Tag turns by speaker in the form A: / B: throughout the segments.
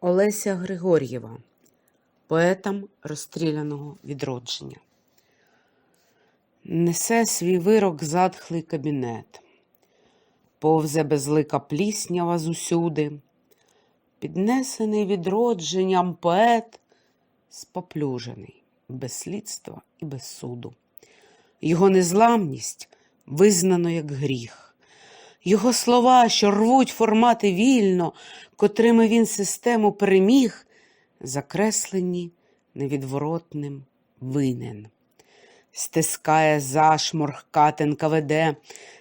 A: Олеся Григор'єва, поетам розстріляного відродження. Несе свій вирок затхлий кабінет, повзе безлика пліснява зусюди, піднесений відродженням поет, споплюжений, без слідства і без суду. Його незламність визнано як гріх. Його слова, що рвуть формати вільно, котрими він систему переміг, закреслені невідворотним винен. Стискає зашморг катенка веде,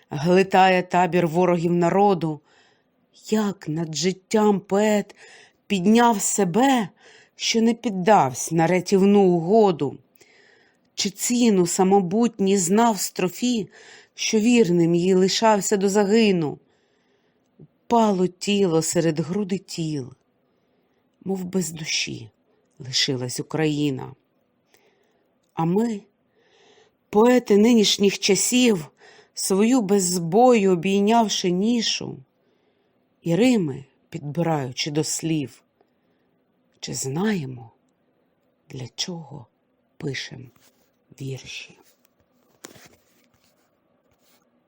A: глитає табір ворогів народу. Як над життям поет підняв себе, що не піддавсь на рятівну угоду, чи ціну самобутній знав строфі, що вірним їй лишався до загину. Упало тіло серед груди тіл, мов без душі лишилась Україна. А ми, поети нинішніх часів, свою без збою обійнявши нішу, і Рими, підбираючи до слів, чи знаємо, для чого пишем Virgem.